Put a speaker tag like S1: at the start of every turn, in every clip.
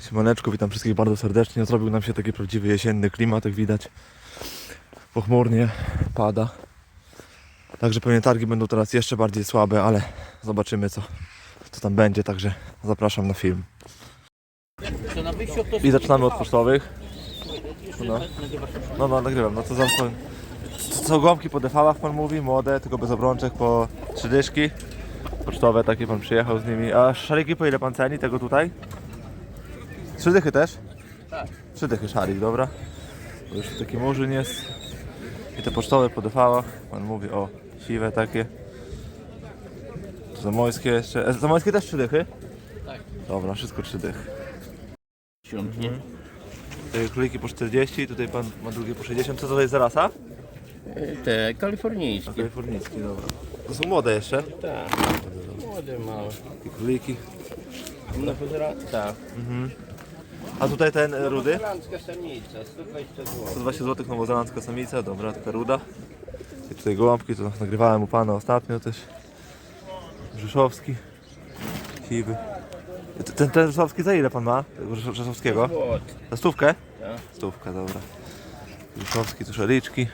S1: Siemaneczko, witam wszystkich bardzo serdecznie. Zrobił nam się taki prawdziwy jesienny klimat, jak widać. Pochmurnie, pada. Także pewnie targi będą teraz jeszcze bardziej słabe, ale zobaczymy co, co tam będzie, także zapraszam na film. I zaczynamy od pocztowych. No, no, no nagrywam. No to zaraz powiem. Co, gąbki po defałach pan mówi, młode, tylko bez obrączek po trzy dyszki. Pocztowe takie pan przyjechał z nimi. A szariki po ile pan ceni tego tutaj? Trzy dychy też?
S2: Tak.
S1: Trzy dychy szarik, dobra. To już taki murzyn jest. I te pocztowe po defałach. Pan mówi o siwe takie. To zamojskie jeszcze. E, zamojskie też trzy dychy?
S2: Tak.
S1: Dobra, wszystko trzy dychy.
S2: Siądnie.
S1: Tutaj króliki po 40, tutaj pan ma drugie po 60. Co to jest za rasa?
S2: Te kalifornijskie.
S1: Kalifornijski, dobra. To są młode jeszcze.
S2: Tak. Młode, małe.
S1: I króliki.
S2: No pozera, tak.
S1: A tutaj ten e, rudy?
S2: Irlandzka samica, 120 zł.
S1: 120 zł nowozelandzka samica, dobra, taka ruda. I tutaj gołąbki, to nagrywałem u pana ostatnio też. Rzeszowski. Siwy. Ten, ten Rzeszowski za ile pan ma? Tego Rzesz- Rzeszowskiego? Za stówkę?
S2: Tak.
S1: Stówka, dobra. Rzeszowski, tu szaliczki.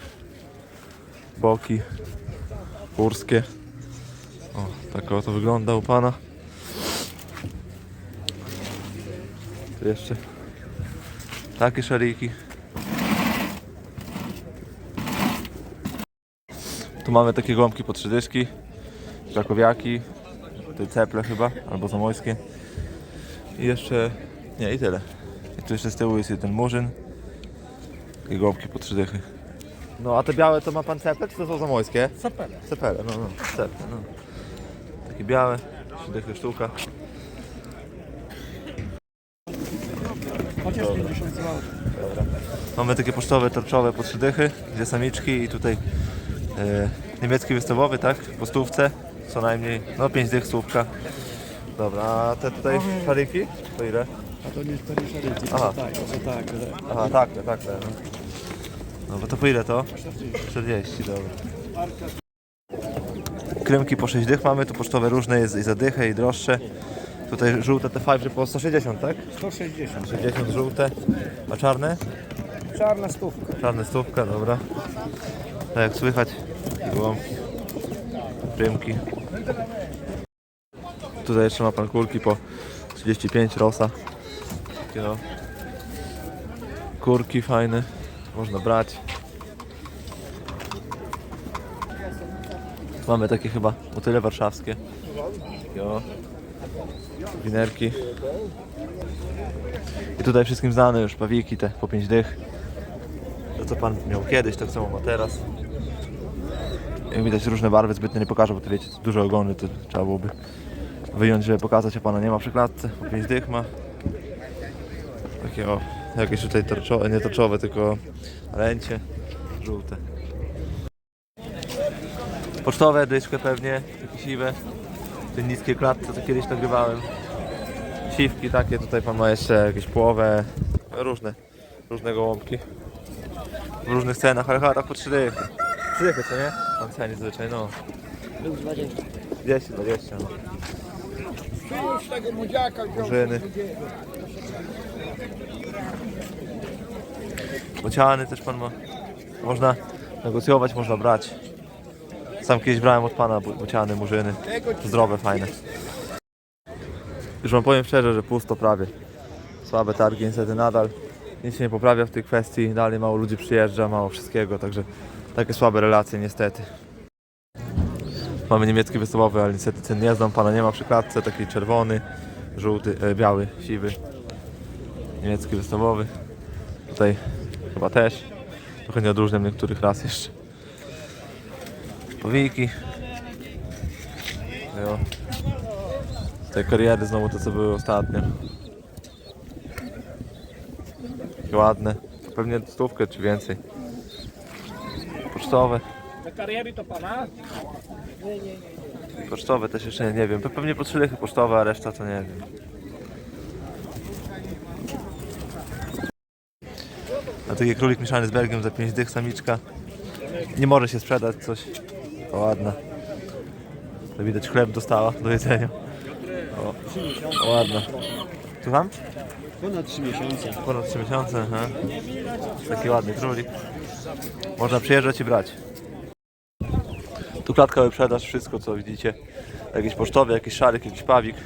S1: Boki. Górskie. O, tak oto wygląda u pana. Jeszcze takie szaliki. Tu mamy takie gąbki po trzy dyszki. Krakowiaki. Tutaj ceple chyba, albo zamojskie. I jeszcze... Nie, i tyle. I tu jeszcze z tyłu jest jeden murzyn. Takie gąbki po trzy dychy. No a te białe to ma pan ceple, czy to są zamojskie?
S2: Zapele.
S1: Cepele, no no, ceple, no. Takie białe, trzy dychy sztuka. Mamy takie pocztowe, tarczowe po trzy dychy, dwie samiczki i tutaj e, niemiecki wystawowy, tak? Po stówce, co najmniej, no pięć dych, stówka. Dobra, a te tutaj szariki? To ile?
S3: A to nie cztery szeryki,
S1: Aha.
S3: to tak, to tak. to-
S1: Aha, tak, tak, tak. No. no bo to po ile to? 40, dobra. Krymki po 6 dych mamy, tu pocztowe różne jest i za dychę i droższe. Tutaj żółte te fajfry po 160, tak?
S3: 160.
S1: 60 żółte. A czarne?
S3: Czarna stówka.
S1: Czarne stówka, dobra. Tak jak słychać, gołąbki, krymki. Tutaj jeszcze ma pan kurki po 35 rosa. Takie no. Kurki fajne, można brać. Mamy takie chyba motyle warszawskie. Takie o. Winerki. I tutaj wszystkim znane już pawiki te po 5 dych. To co pan miał kiedyś, tak samo ma teraz. Jak widać różne barwy, zbytnio nie pokażę, bo to wiecie, duże ogony, to trzeba byłoby wyjąć, żeby pokazać, a pana nie ma przy klatce. Po 5 dych ma. Takie o, jakieś tutaj torczowe, nie torczowe, tylko ręcie żółte. Pocztowe, dyszkę pewnie, takie siwe. Te niskie klatce, co kiedyś nagrywałem. Siwki takie, tutaj pan ma jeszcze jakieś połowę, różne, różne gołąbki. W różnych cenach, ale chyba tak po 3 dychy. 3 dychy, co nie? Pan ceni zazwyczaj, no. 200, 20, no. Murzyny. Bociany też pan ma. Można negocjować, można brać. Sam kiedyś brałem od pana bociany, murzyny. Zdrowe, fajne. Już wam powiem szczerze, że pusto prawie. Słabe targi niestety nadal. Nic się nie poprawia w tej kwestii. Dalej mało ludzi przyjeżdża, mało wszystkiego, także takie słabe relacje niestety. Mamy niemiecki wystawowy, ale niestety cen nie znam. Pana nie ma przy klatce. Taki czerwony, żółty, e, biały, siwy. Niemiecki wystawowy. Tutaj chyba też. Trochę nie odróżniam niektórych raz jeszcze. Powiki. Jo. Te kariery znowu te co były ostatnio. Ładne. Pewnie stówkę czy więcej. Pocztowe.
S3: Te kariery to pana?
S1: Pocztowe też jeszcze nie wiem. Pe- Pewnie po trzy dychy pocztowe, a reszta to nie wiem. A taki królik mieszany z Belgią za 5 dych samiczka. Nie może się sprzedać coś. To ładna. To widać chleb dostała do jedzenia. O, ładna. Słucham?
S3: Ponad 3 miesiące.
S1: Ponad 3 miesiące, aha. Taki ładny królik. Można przyjeżdżać i brać. Tu klatka wyprzedaż, wszystko co widzicie. Jakiś pocztowy, jakiś szarik, jakiś pawik.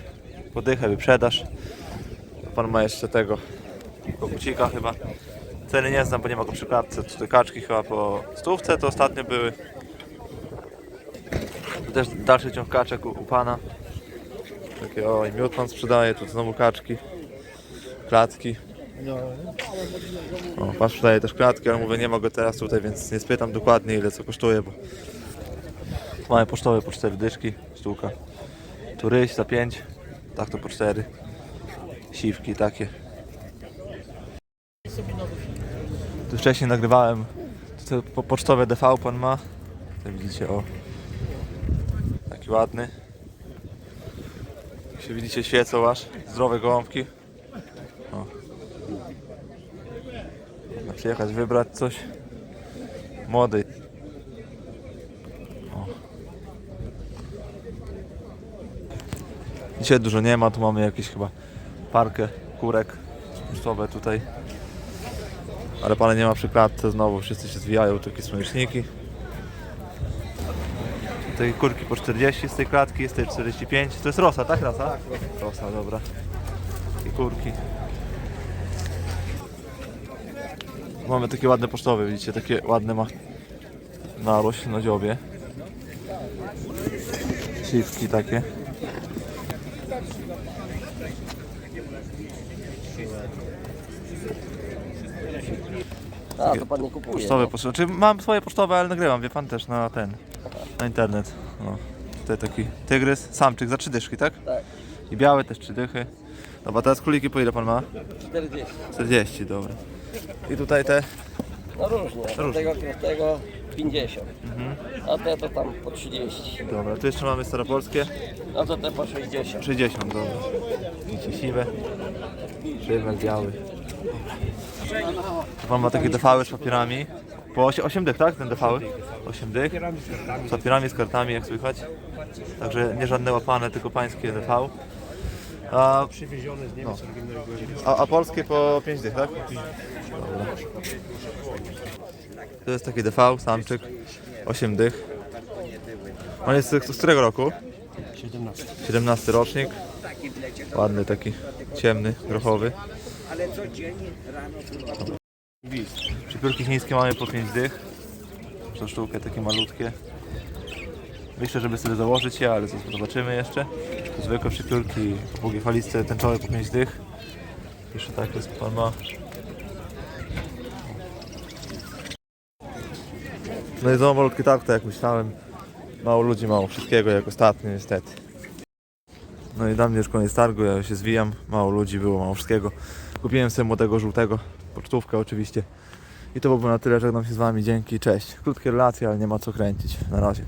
S1: Podychę, wyprzedaż. Pan ma jeszcze tego kokucika chyba. Ceny nie znam, bo nie ma go przy klatce. Tutaj kaczki chyba po stówce to ostatnio były. Tu też dalszy ciąg kaczek u, u pana. Takie o, i miód pan sprzedaje, tu znowu kaczki, klatki. O, pan sprzedaje też klatki, ale mówię, nie mogę teraz tutaj, więc nie spytam dokładnie ile co kosztuje, bo mamy pocztowe po 4 dyszki, sztuka. Tu ryś za 5, tak to po 4. Siwki takie. Tu wcześniej nagrywałem te po- pocztowe DV pan ma. Tutaj widzicie, o. Taki ładny. Jak się widzicie, świecą aż. Zdrowe gołąbki. Można przyjechać, wybrać coś. Młody. O. Dzisiaj dużo nie ma, tu mamy jakieś chyba parkę kurek puszczowe tutaj. Ale pana nie ma przy klatce, znowu wszyscy się zwijają, takie słoneczniki. Tutaj kurki po 40 z tej klatki, jest tej 45. To jest rosa, tak rasa? Tak, rosa, dobra. I kurki. Mamy takie ładne pocztowe, widzicie, takie ładne ma narośl na dziobie. Siwki takie.
S4: A, to pan nie kupuje.
S1: Pocztowe, pocztowe. Znaczy mam swoje pocztowe, ale nagrywam, wie pan też na ten, na internet. No. Tutaj taki tygrys, samczyk za trzy dyszki, tak?
S4: Tak.
S1: I białe też trzy dychy. Dobra, teraz króliki po ile pan ma?
S4: 40.
S1: 40, dobra. I tutaj te,
S4: No różnie.
S1: Różnie.
S4: Tego prostego 50. A te to tam po 30.
S1: dobra, tu jeszcze mamy staropolskie,
S4: A to te po 60.
S1: 60, dobra. Widzicie, siwe, szymek biały. Tu pan ma takie defały z papierami. Po 8, 8 dych, tak? Ten defały? 8 dych. Z papierami, z kartami, jak słychać. Także nie żadne łapane, tylko pańskie DV. A,
S3: Przywiezione z Niemiec oryginalnego.
S1: a, a polskie po 5 dych, tak? Dobra. To jest taki DV, samczyk, 8 dych. On jest z, z którego roku?
S3: 17.
S1: 17 rocznik. Ładny taki, ciemny, grochowy. Przypiórki chińskie mamy po 5 dych. Co sztukę takie malutkie. Myślę, żeby sobie założyć je, ale zobaczymy jeszcze. Zwykłe przypiórki długie faliste tęczowe po 5 dych. Jeszcze tak jest pan ma. No i znowu malutkie tak, tak jak myślałem. Mało ludzi, mało wszystkiego jak ostatnio niestety. No i dla mnie już koniec targu, ja się zwijam. Mało ludzi było, mało wszystkiego. Kupiłem sobie młodego żółtego, pocztówkę oczywiście. I to byłoby na tyle, żegnam się z wami, dzięki, cześć. Krótkie relacje, ale nie ma co kręcić. Na razie.